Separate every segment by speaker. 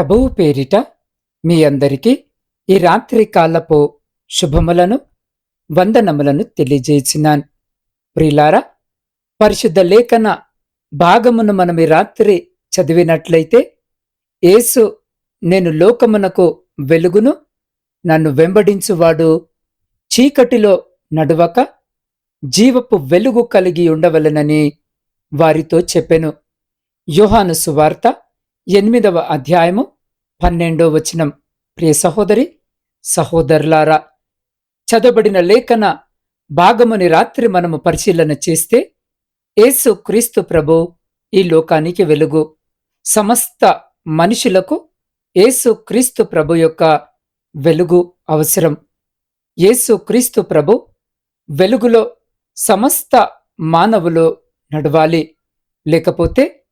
Speaker 1: ప్రభువు పేరిట మీ అందరికీ ఈ రాత్రి కాలపు శుభములను వందనములను తెలియజేసినాను. ప్రిలారా పరిశుద్ధ లేఖన భాగమును మనం ఈ రాత్రి చదివినట్లయితే యేసు నేను లోకమునకు వెలుగును నన్ను వెంబడించువాడు చీకటిలో నడువక జీవపు వెలుగు కలిగి ఉండవలనని వారితో చెప్పెను. యోహాను సువార్త ఎనిమిదవ అధ్యాయము పన్నెండో వచనం. ప్రియ సహోదరి సహోదరులారా చదవబడిన లేఖన భాగముని రాత్రి మనము పరిశీలన చేస్తే యేసు క్రీస్తు ప్రభు ఈ లోకానికి వెలుగు. సమస్త మనుషులకు యేసు క్రీస్తు ప్రభు యొక్క వెలుగు అవసరం. యేసు క్రీస్తు ప్రభు వెలుగులో సమస్త మానవులు నడవాలి. లేకపోతే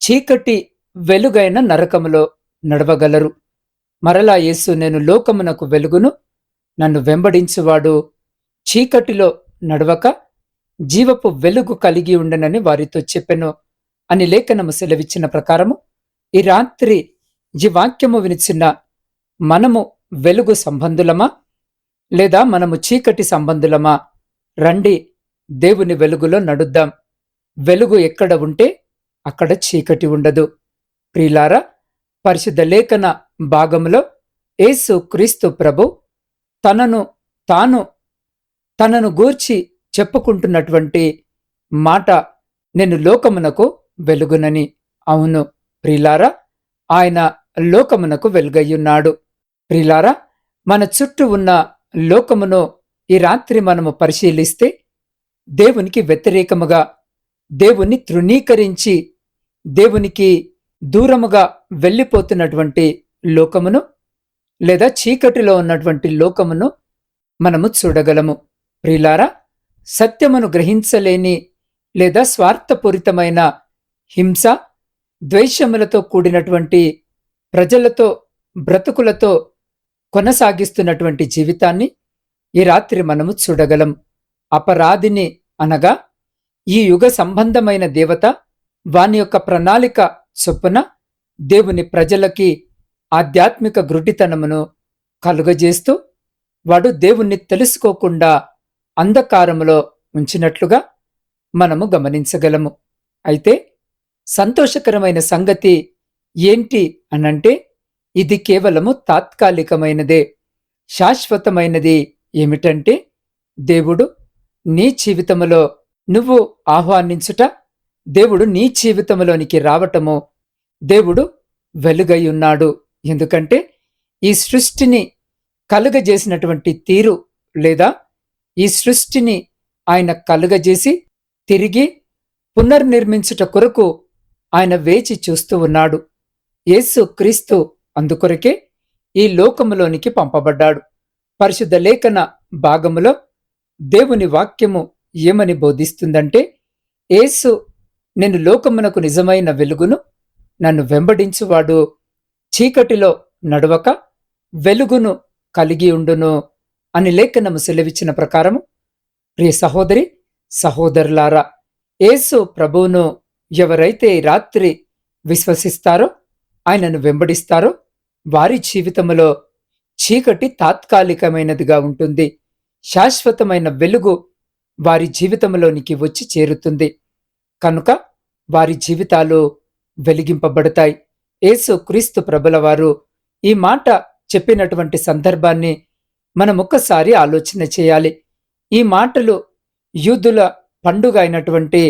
Speaker 1: చీకటి వెలుగైన నరకములో నడవగలరు. మరలా యేసు నేను లోకమునకు వెలుగును నన్ను వెంబడించువాడు. చీకటిలో నడవక జీవపు వెలుగు కలిగి ఉండనని వారితో చెప్పెను అని లేఖనము సెలవిచ్చిన ప్రకారము ఈ రాత్రి ఈ వాక్యము వినిచిన మనము వెలుగు సంబంధులమా లేదా మనము చీకటి సంబంధులమా? రండి దేవుని వెలుగులో నడుద్దాం. వెలుగు ఎక్కడ ఉంటే అక్కడ చీకటి ఉండదు. ప్రిలారా పరిశుద్ధ లేఖన భాగంలో యేసు క్రీస్తు ప్రభు తనను తాను తనను గూర్చి చెప్పుకుంటున్నటువంటి మాట నేను లోకమునకు వెలుగునని. అవును ప్రిలారా ఆయన లోకమునకు వెలుగయ్యున్నాడు. ప్రిలారా మన చుట్టూ ఉన్న లోకమును ఈ రాత్రి మనము పరిశీలిస్తే దేవునికి వ్యతిరేకముగా దేవుని తృణీకరించి దేవునికి దూరముగా వెళ్ళిపోతున్నటువంటి లోకమును లేదా చీకటిలో ఉన్నటువంటి లోకమును మనము చూడగలము. ప్రిలారా సత్యమును గ్రహించలేని లేదా స్వార్థపూరితమైన హింస ద్వేషములతో కూడినటువంటి ప్రజలతో బ్రతుకులతో కొనసాగిస్తున్నటువంటి జీవితాన్ని ఈ రాత్రి మనము చూడగలం. అపరాధిని అనగా ఈ యుగ సంబంధమైన దేవత వాని యొక్క ప్రణాళిక చొప్పున దేవుని ప్రజలకి ఆధ్యాత్మిక గ్రుడ్డితనమును కలుగజేస్తూ వాడు దేవుణ్ణి తెలుసుకోకుండా అంధకారములో ఉంచినట్లుగా మనము గమనించగలము. అయితే సంతోషకరమైన సంగతి ఏంటి అనంటే ఇది కేవలము తాత్కాలికమైనదే. శాశ్వతమైనది ఏమిటంటే దేవుడు నీ జీవితములో నువ్వు ఆహ్వానించుట దేవుడు నీ జీవితంలోనికి రావటము దేవుడు వెలుగై ఉన్నాడు ఎందుకంటే ఈ సృష్టిని కలుగజేసినటువంటి తీరు లేదా ఈ సృష్టిని ఆయన కలుగజేసి తిరిగి పునర్నిర్మించుట కొరకు ఆయన వేచి చూస్తూ ఉన్నాడు. యేసు క్రీస్తు అందుకొరకే ఈ లోకములోనికి పంపబడ్డాడు. పరిశుద్ధ లేఖన భాగములో దేవుని వాక్యము ఏమని బోధిస్తుందంటే యేసు నేను లోకమునకు నిజమైన వెలుగును నన్ను వెంబడించువాడు. చీకటిలో నడవక వెలుగును కలిగి ఉండును అని లేఖనము సెలవిచ్చిన ప్రకారము ప్రియ సహోదరి సహోదరులారా యేసు ప్రభువును ఎవరైతే రాత్రి విశ్వసిస్తారో ఆయనను వెంబడిస్తారో వారి జీవితములో చీకటి తాత్కాలికమైనదిగా ఉంటుంది. శాశ్వతమైన వెలుగు వారి జీవితంలోనికి వచ్చి చేరుతుంది. కనుక వారి జీవితాలు వెలిగింపబడతాయి. యేసు క్రీస్తు ప్రభుల వారు ఈ మాట చెప్పినటువంటి సందర్భాన్ని మనం ఒక్కసారి ఆలోచన చేయాలి. ఈ మాటలు యూదుల పండుగ అయినటువంటి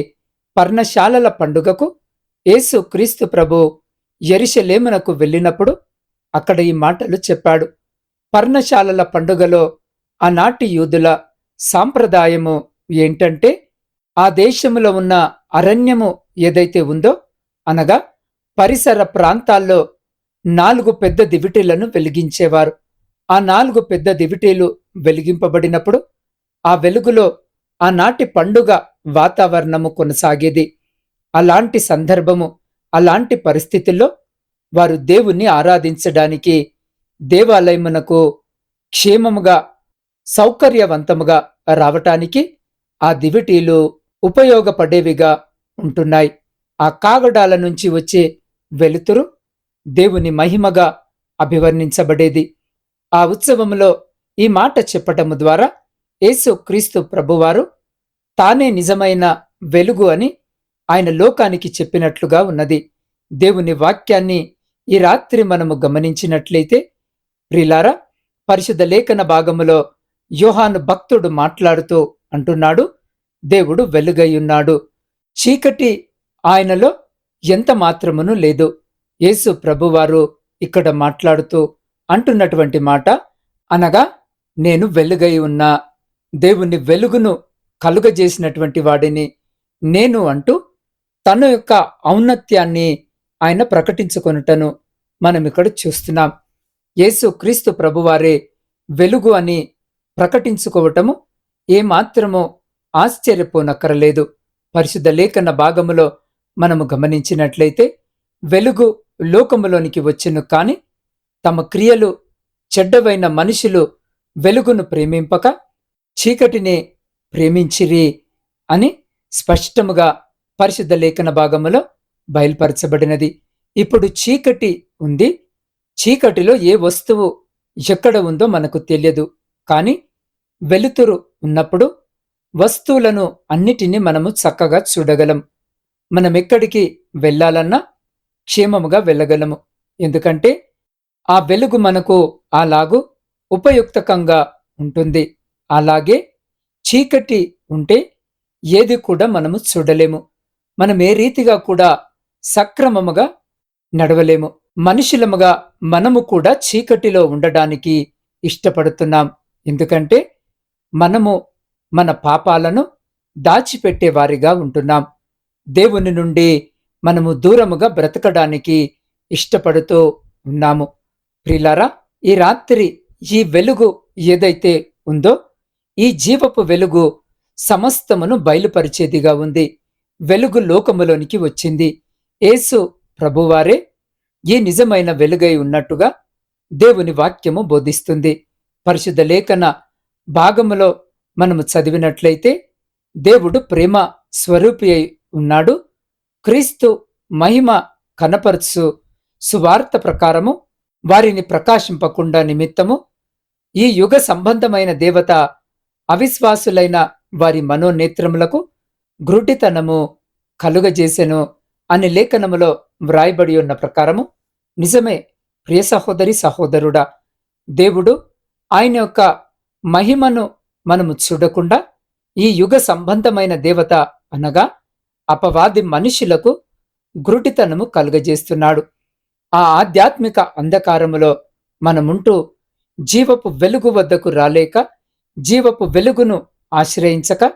Speaker 1: పర్ణశాలల పండుగకు యేసు క్రీస్తు ప్రభు ఎరిశలేమునకు వెళ్ళినప్పుడు అక్కడ ఈ మాటలు చెప్పాడు. పర్ణశాలల పండుగలో ఆనాటి యూదుల సాంప్రదాయము ఏంటంటే ఆ దేశములో ఉన్న అరణ్యము ఏదైతే ఉందో అనగా పరిసర ప్రాంతాల్లో నాలుగు పెద్ద దివిటీలను వెలిగించేవారు. ఆ నాలుగు పెద్ద దివిటీలు వెలిగింపబడినప్పుడు ఆ వెలుగులో ఆనాటి పండుగ వాతావరణము కొనసాగేది. అలాంటి సందర్భము అలాంటి పరిస్థితుల్లో వారు దేవుణ్ణి ఆరాధించడానికి దేవాలయమునకు క్షేమముగా సౌకర్యవంతముగా రావటానికి ఆ దివిటీలు ఉపయోగపడేవిగా ఉంటున్నాయి. ఆ కాగడాల నుంచి వచ్చే వెలుతురు దేవుని మహిమగా అభివర్ణించబడేది. ఆ ఉత్సవములో ఈ మాట చెప్పటము ద్వారా యేసు క్రీస్తు ప్రభువారు తానే నిజమైన వెలుగు అని ఆయన లోకానికి చెప్పినట్లుగా ఉన్నది. దేవుని వాక్యాన్ని ఈ రాత్రి మనము గమనించినట్లయితే ప్రిలారా పరిశుద్ధ లేఖన భాగములో యోహాను భక్తుడు మాట్లాడుతూ అంటున్నాడు దేవుడు వెలుగయ్యున్నాడు. చీకటి ఆయనలో ఎంత మాత్రమును లేదు. యేసు ప్రభువారు ఇక్కడ మాట్లాడుతూ అంటున్నటువంటి మాట అనగా నేను వెలుగై ఉన్నా. దేవుని వెలుగును కలుగజేసినటువంటి వాడిని నేను అంటూ తన యొక్క ఔన్నత్యాన్ని ఆయన ప్రకటించుకొనుటను మనం ఇక్కడ చూస్తున్నాం. యేసు క్రీస్తు ప్రభువారే వెలుగు అని ప్రకటించుకోవటము ఏమాత్రమో ఆశ్చర్యపోనక్కరలేదు. పరిశుద్ధ లేఖన భాగములో మనము గమనించినట్లయితే వెలుగు లోకములోనికి వచ్చెను కాని తమ క్రియలు చెడ్డవైన మనుషులు వెలుగును ప్రేమింపక చీకటినే ప్రేమించిరి అని స్పష్టముగా పరిశుద్ధ లేఖన భాగములో బయలుపరచబడినది. ఇప్పుడు చీకటి ఉంది. చీకటిలో ఏ వస్తువు ఎక్కడ ఉందో మనకు తెలియదు. కానీ వెలుతురు ఉన్నప్పుడు వస్తువులను అన్నిటినీ మనము చక్కగా చూడగలం. మనం ఎక్కడికి వెళ్ళాలన్నా క్షేమముగా వెళ్ళగలము. ఎందుకంటే ఆ వెలుగు మనకు అలాగూ ఉపయుక్తకంగా ఉంటుంది. అలాగే చీకటి ఉంటే ఏది కూడా మనము చూడలేము. మనం ఏ రీతిగా కూడా సక్రమముగా నడవలేము. మనుషులముగా మనము కూడా చీకటిలో ఉండడానికి ఇష్టపడుతున్నాం. ఎందుకంటే మనము మన పాపాలను దాచిపెట్టేవారిగా ఉంటున్నాం. దేవుని నుండి మనము దూరముగా బ్రతకడానికి ఇష్టపడుతూ ఉన్నాము. ప్రిలారా ఈ రాత్రి ఈ వెలుగు ఏదైతే ఉందో ఈ జీవపు వెలుగు సమస్తమును బయలుపరిచేదిగా ఉంది. వెలుగు లోకములోనికి వచ్చింది. యేసు ప్రభువారే ఈ నిజమైన వెలుగై ఉన్నట్టుగా దేవుని వాక్యము బోధిస్తుంది. పరిశుద్ధ లేఖన భాగములో మనము చదివినట్లయితే దేవుడు ప్రేమ స్వరూపి అయి ఉన్నాడు. క్రీస్తు మహిమ కనపరచు సువార్త ప్రకారము వారిని ప్రకాశింపకుండా నిమిత్తము ఈ యుగ సంబంధమైన దేవత అవిశ్వాసులైన వారి మనోనేత్రములకు గ్రుడితనము కలుగజేసెను అని లేఖనములో వ్రాయబడి ఉన్న ప్రకారము నిజమే. ప్రియ సహోదరి సహోదరుడా దేవుడు ఆయన యొక్క మహిమను మనము చూడకుండా ఈ యుగ సంబంధమైన దేవత అనగా అపవాది మనుషులకు గ్రుటితనము కలుగజేస్తున్నాడు. ఆ ఆధ్యాత్మిక అంధకారములో మనముంటూ జీవపు వెలుగు వద్దకు రాలేక జీవపు వెలుగును ఆశ్రయించక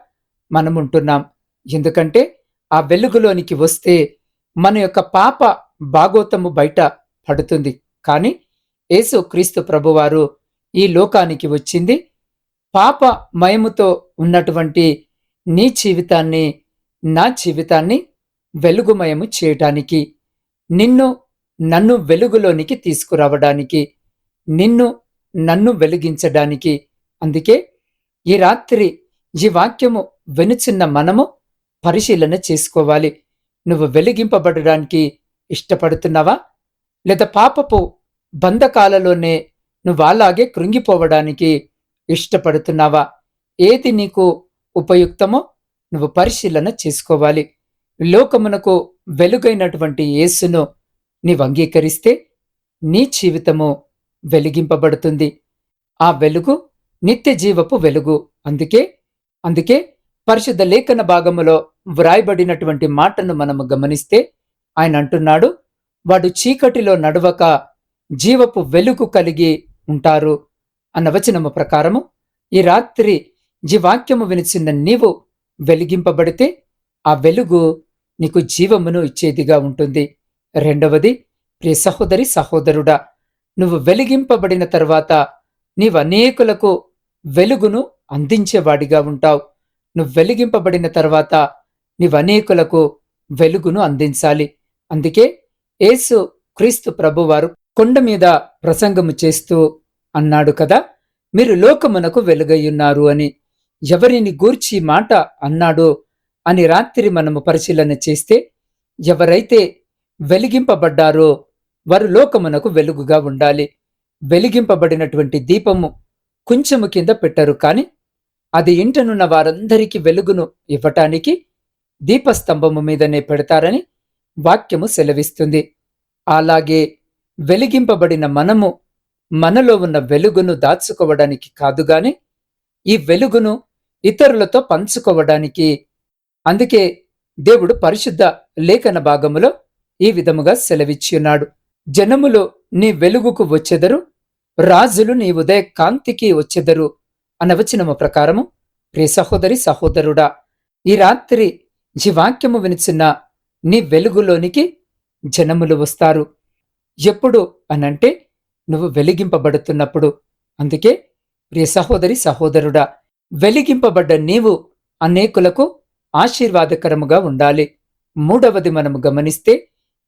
Speaker 1: మనముంటున్నాం. ఎందుకంటే ఆ వెలుగులోనికి వస్తే మన యొక్క పాప భాగోతము బయట పడుతుంది. కానీ యేసు క్రీస్తు ప్రభువారు ఈ లోకానికి వచ్చింది. పాప మయముతో ఉన్నటువంటి నీ జీవితాన్ని నా జీవితాన్ని వెలుగుమయము చేయటానికి నిన్ను నన్ను వెలుగులోనికి తీసుకురావడానికి నిన్ను నన్ను వెలిగించడానికి. అందుకే ఈ రాత్రి ఈ వాక్యము వెనుచున్న మనము పరిశీలన చేసుకోవాలి. నువ్వు వెలిగింపబడడానికి ఇష్టపడుతున్నావా? లేదా పాపపు బంధకాలలోనే నువ్వు అలాగే కృంగిపోవడానికి ఇష్టపడుతున్నావా? ఏది నీకు ఉపయుక్తమో నువ్వు పరిశీలన చేసుకోవాలి. లోకమునకు వెలుగైనటువంటి యేసును నీవు అంగీకరిస్తే నీ జీవితము వెలిగింపబడుతుంది. ఆ వెలుగు నిత్య జీవపు వెలుగు. అందుకే అందుకే పరిశుద్ధ లేఖన భాగములో వ్రాయబడినటువంటి మాటను మనము గమనిస్తే ఆయన అంటున్నాడు వాడు చీకటిలో నడవక జీవపు వెలుగు కలిగి ఉంటారు. అన్న వచనము ప్రకారము ఈ రాత్రి జీవాక్యము వాక్యము నీవు వెలిగింపబడితే ఆ వెలుగు నీకు జీవమును ఇచ్చేదిగా ఉంటుంది. రెండవది ప్రియ సహోదరి సహోదరుడా నువ్వు వెలిగింపబడిన తర్వాత నీవు అనేకులకు వెలుగును అందించేవాడిగా ఉంటావు. నువ్వు వెలిగింపబడిన తర్వాత నీవు అనేకులకు వెలుగును అందించాలి. అందుకే యేసు క్రీస్తు ప్రభువారు కొండ మీద ప్రసంగము చేస్తూ అన్నాడు కదా మీరు లోకమునకు వెలుగయ్యున్నారు అని. ఎవరిని గూర్చి మాట అన్నాడో అని రాత్రి మనము పరిశీలన చేస్తే ఎవరైతే వెలిగింపబడ్డారో వారు లోకమునకు వెలుగుగా ఉండాలి. వెలిగింపబడినటువంటి దీపము కొంచెము కింద పెట్టరు కాని అది ఇంటనున్న వారందరికీ వెలుగును ఇవ్వటానికి దీపస్తంభము మీదనే పెడతారని వాక్యము సెలవిస్తుంది. అలాగే వెలిగింపబడిన మనము మనలో ఉన్న వెలుగును దాచుకోవడానికి కాదుగాని ఈ వెలుగును ఇతరులతో పంచుకోవడానికి. అందుకే దేవుడు పరిశుద్ధ లేఖన భాగములో ఈ విధముగా సెలవిచ్చున్నాడు జనములు నీ వెలుగుకు వచ్చెదరు రాజులు నీ ఉదయ కాంతికి వచ్చెదరు అనవచనము ప్రకారము ప్రియ సహోదరి సహోదరుడా ఈ రాత్రి ఈ వాక్యము వినిచిన నీ వెలుగులోనికి జనములు వస్తారు. ఎప్పుడు అనంటే నువ్వు వెలిగింపబడుతున్నప్పుడు అందుకే ప్రియ సహోదరి సహోదరుడా వెలిగింపబడ్డ నీవు అనేకులకు ఆశీర్వాదకరముగా ఉండాలి. మూడవది మనము గమనిస్తే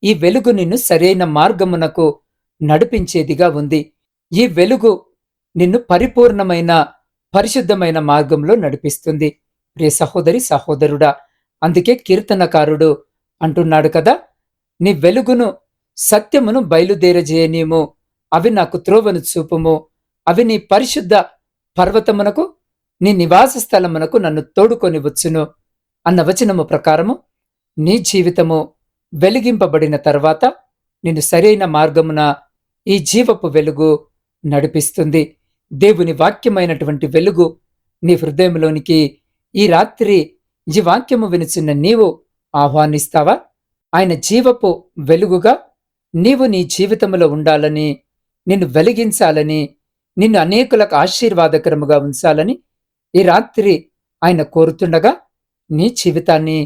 Speaker 1: ఈ వెలుగు నిన్ను సరైన మార్గమునకు నడిపించేదిగా ఉంది. ఈ వెలుగు నిన్ను పరిపూర్ణమైన పరిశుద్ధమైన మార్గంలో నడిపిస్తుంది. ప్రియ సహోదరి సహోదరుడా అందుకే కీర్తనకారుడు అంటున్నాడు కదా నీ వెలుగును సత్యమును బయలుదేరజేయనీము. అవి నాకు త్రోవను చూపుము. అవి నీ పరిశుద్ధ పర్వతమునకు నీ నివాస స్థలమునకు నన్ను తోడుకొని వచ్చును. అన్న వచనము ప్రకారము నీ జీవితము వెలిగింపబడిన తర్వాత నిన్ను సరైన మార్గమున ఈ జీవపు వెలుగు నడిపిస్తుంది. దేవుని వాక్యమైనటువంటి వెలుగు నీ హృదయంలోనికి ఈ రాత్రి ఈ వాక్యము వినిచిన్న నీవు ఆహ్వానిస్తావా? ఆయన జీవపు వెలుగుగా నీవు నీ జీవితంలో ఉండాలని నిన్ను వెలిగించాలని నిన్ను అనేకులకు ఆశీర్వాదకరముగా ఉంచాలని ఈ రాత్రి ఆయన కోరుతుండగా నీ జీవితాన్ని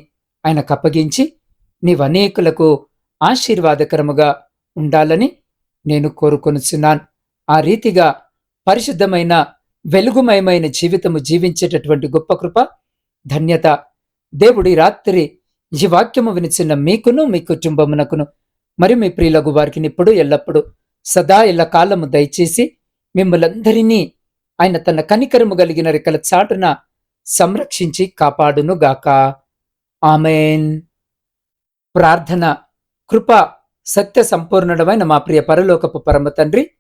Speaker 1: ఆయనకు అప్పగించి నీవు అనేకులకు ఆశీర్వాదకరముగా ఉండాలని నేను కోరుకొనుచున్నాను. ఆ రీతిగా పరిశుద్ధమైన వెలుగుమయమైన జీవితము జీవించేటటువంటి గొప్ప కృప ధన్యత దేవుడి రాత్రి ఈ వాక్యము వినిచిన మీకును మీ కుటుంబమునకును మరి మీ ప్రియులగు వారికి ఇప్పుడు ఎల్లప్పుడు సదా ఇలా కాలము దయచేసి మిమ్మలందరినీ ఆయన తన కనికరము కలిగిన రెక్కల చాటున సంరక్షించి కాపాడును గాక ఆమెన్. ప్రార్థన కృప సత్య సంపూర్ణుడమైన మా ప్రియ పరలోకపు పరమ తండ్రి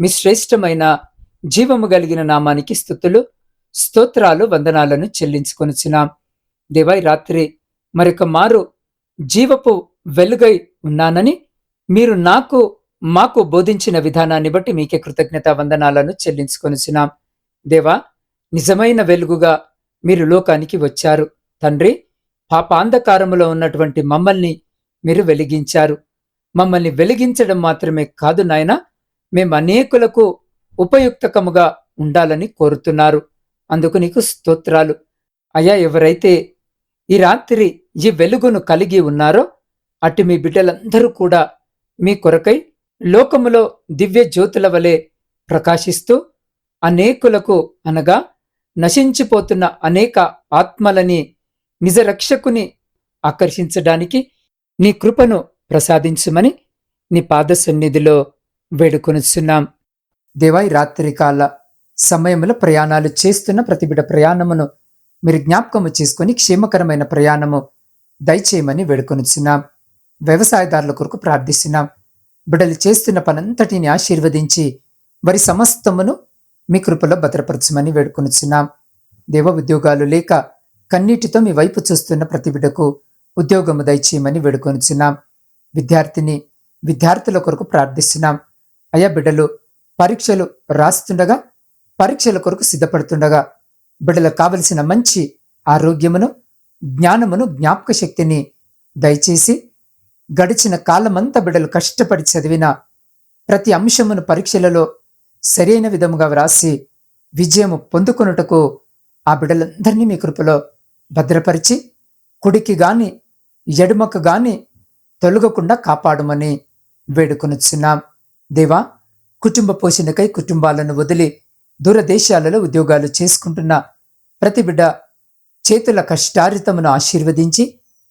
Speaker 1: మీ శ్రేష్టమైన జీవము కలిగిన నామానికి స్థుతులు స్తోత్రాలు వందనాలను చెల్లించుకొనిచున్నాం. దేవై రాత్రి మరొక మారు జీవపు వెలుగై ఉన్నానని మీరు నాకు మాకు బోధించిన విధానాన్ని బట్టి మీకే కృతజ్ఞత వందనాలను చెల్లించుకొనిచున్నాం. దేవా నిజమైన వెలుగుగా మీరు లోకానికి వచ్చారు. తండ్రి పాపాంధకారములో ఉన్నటువంటి మమ్మల్ని మీరు వెలిగించారు. మమ్మల్ని వెలిగించడం మాత్రమే కాదు నాయన మేము అనేకులకు ఉపయుక్తకముగా ఉండాలని కోరుతున్నారు. అందుకు నీకు స్తోత్రాలు. అయ్యా ఎవరైతే ఈ రాత్రి ఈ వెలుగును కలిగి ఉన్నారో అటు మీ బిడ్డలందరూ కూడా మీ కొరకై లోకములో దివ్య జ్యోతుల వలె ప్రకాశిస్తూ అనేకులకు అనగా నశించిపోతున్న అనేక ఆత్మలని నిజ రక్షకుని ఆకర్షించడానికి నీ కృపను ప్రసాదించుమని నీ పాద సన్నిధిలో వేడుకొనుచున్నాం దేవాయి రాత్రికాల సమయంలో ప్రయాణాలు చేస్తున్న ప్రతిబిడ ప్రయాణమును మీరు జ్ఞాపకము చేసుకొని క్షేమకరమైన ప్రయాణము దయచేయమని వేడుకొనుచున్నాం. వ్యవసాయదారుల కొరకు ప్రార్థిస్తున్నాం. బిడ్డలు చేస్తున్న పనంతటిని ఆశీర్వదించి వారి సమస్తమును మీ కృపలో భద్రపరచమని వేడుకొనుచున్నాం. దేవ ఉద్యోగాలు లేక కన్నీటితో మీ వైపు చూస్తున్న ప్రతి బిడ్డకు ఉద్యోగము దయచేయమని వేడుకొనుచున్నాం. విద్యార్థిని విద్యార్థుల కొరకు ప్రార్థిస్తున్నాం. అయ్యా బిడ్డలు పరీక్షలు రాస్తుండగా పరీక్షల కొరకు సిద్ధపడుతుండగా బిడ్డలకు కావలసిన మంచి ఆరోగ్యమును జ్ఞానమును జ్ఞాపక శక్తిని దయచేసి గడిచిన కాలమంతా బిడ్డలు కష్టపడి చదివిన ప్రతి అంశమును పరీక్షలలో సరైన విధముగా వ్రాసి విజయము పొందుకొనుటకు ఆ బిడ్డలందరినీ మీ కృపలో భద్రపరిచి కుడికి గాని ఎడుమకు గాని తొలగకుండా కాపాడమని వేడుకొనుచున్నాం. దేవా కుటుంబ పోషణకై కుటుంబాలను వదిలి దూరదేశాలలో ఉద్యోగాలు చేసుకుంటున్న ప్రతి బిడ్డ చేతుల కష్టారితమును ఆశీర్వదించి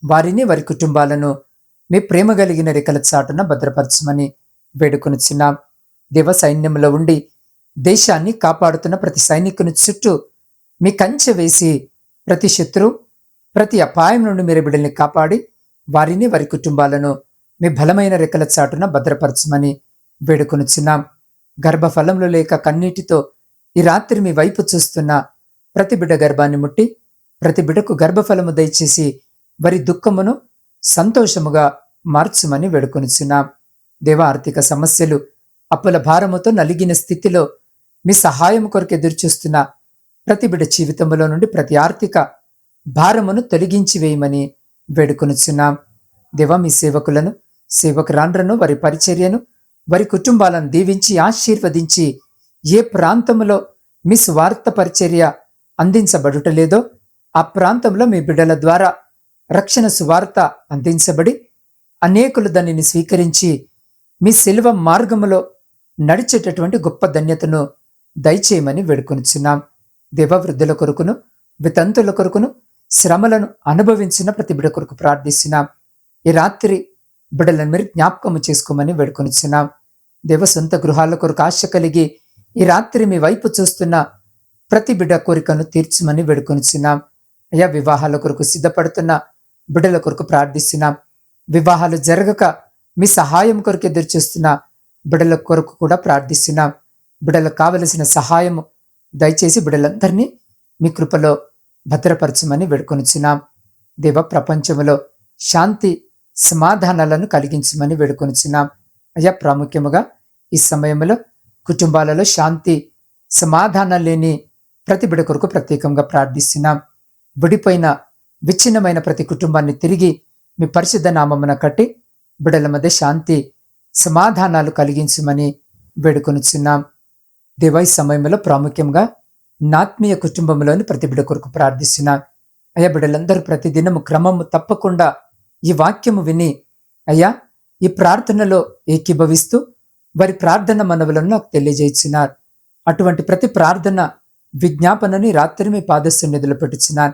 Speaker 1: వారిని వారి కుటుంబాలను మీ ప్రేమ కలిగిన రెక్కల చాటున భద్రపరచమని వేడుకొనుచున్నాం. దేవ సైన్యంలో ఉండి దేశాన్ని కాపాడుతున్న ప్రతి సైనికుని చుట్టూ మీ కంచె వేసి ప్రతి శత్రు ప్రతి అపాయం నుండి మీరు బిడ్డల్ని కాపాడి వారిని వారి కుటుంబాలను మీ బలమైన రెక్కల చాటున భద్రపరచమని వేడుకొనుచున్నాం. గర్భఫలంలో లేక కన్నీటితో ఈ రాత్రి మీ వైపు చూస్తున్న ప్రతి బిడ్డ గర్భాన్ని ముట్టి ప్రతి బిడ్డకు గర్భఫలము దయచేసి వారి దుఃఖమును సంతోషముగా మార్చుమని వేడుకొనుచున్నాం. దేవ ఆర్థిక సమస్యలు అప్పుల భారముతో నలిగిన స్థితిలో మీ సహాయం కొరకు ఎదురుచూస్తున్న ప్రతి బిడ్డ జీవితంలో నుండి ప్రతి ఆర్థిక భారమును తొలగించి వేయమని వేడుకొనుచున్నాం. దేవ మీ సేవకులను సేవకురాండ్రను వారి పరిచర్యను వారి కుటుంబాలను దీవించి ఆశీర్వదించి ఏ ప్రాంతంలో మీ స్వార్థ పరిచర్య అందించబడుటలేదో ఆ ప్రాంతంలో మీ బిడ్డల ద్వారా రక్షణ సువార్త అందించబడి అనేకులు దానిని స్వీకరించి మీ శిల్వ మార్గములో నడిచేటటువంటి గొప్ప ధన్యతను దయచేయమని వేడుకొనిచున్నాం. దేవవృద్ధుల కొరకును వితంతుల కొరకును శ్రమలను అనుభవించిన ప్రతి బిడ కొరకు ప్రార్థిస్తున్నాం. ఈ రాత్రి బిడలను మీరు జ్ఞాపకము చేసుకోమని వేడుకొనిచున్నాం. దేవ సొంత గృహాల కొరకు ఆశ కలిగి ఈ రాత్రి మీ వైపు చూస్తున్న ప్రతి బిడ్డ కోరికను తీర్చమని వేడుకొనిచున్నాం. అయా వివాహాల కొరకు సిద్ధపడుతున్న బిడ్డల కొరకు ప్రార్థిస్తున్నాం వివాహాలు జరగక మీ సహాయం కొరకు ఎదురు చూస్తున్న బిడ్డల కొరకు కూడా ప్రార్థిస్తున్నాం బిడ్డలకు కావలసిన సహాయము దయచేసి బిడ్డలందరినీ మీ కృపలో భద్రపరచమని వేడుకొనుచున్నాం. దేవ ప్రపంచంలో శాంతి సమాధానాలను కలిగించమని వేడుకొనుచున్నాం. అయ్యా ప్రాముఖ్యముగా ఈ సమయంలో కుటుంబాలలో శాంతి సమాధానం లేని ప్రతి బిడ కొరకు ప్రత్యేకంగా ప్రార్థిస్తున్నాం. విడిపోయిన విచ్ఛిన్నమైన ప్రతి కుటుంబాన్ని తిరిగి మీ పరిశుద్ధ నామమున కట్టి బిడల మధ్య శాంతి సమాధానాలు కలిగించమని వేడుకొనుచున్నాం. దివై సమయంలో ప్రాముఖ్యంగా నాత్మీయ కుటుంబంలోని ప్రతి బిడ కొరకు ప్రార్థిస్తున్నాం. అయ్యా బిడ్డలందరూ ప్రతిదినము క్రమము తప్పకుండా ఈ వాక్యము విని అయ్యా ఈ ప్రార్థనలో ఏకీభవిస్తూ వారి ప్రార్థన మనవులను నాకు తెలియజేస్తున్నారు అటువంటి ప్రతి ప్రార్థన విజ్ఞాపనని రాత్రి మీ పాదస్సు నిధులు పెట్టుచున్నాను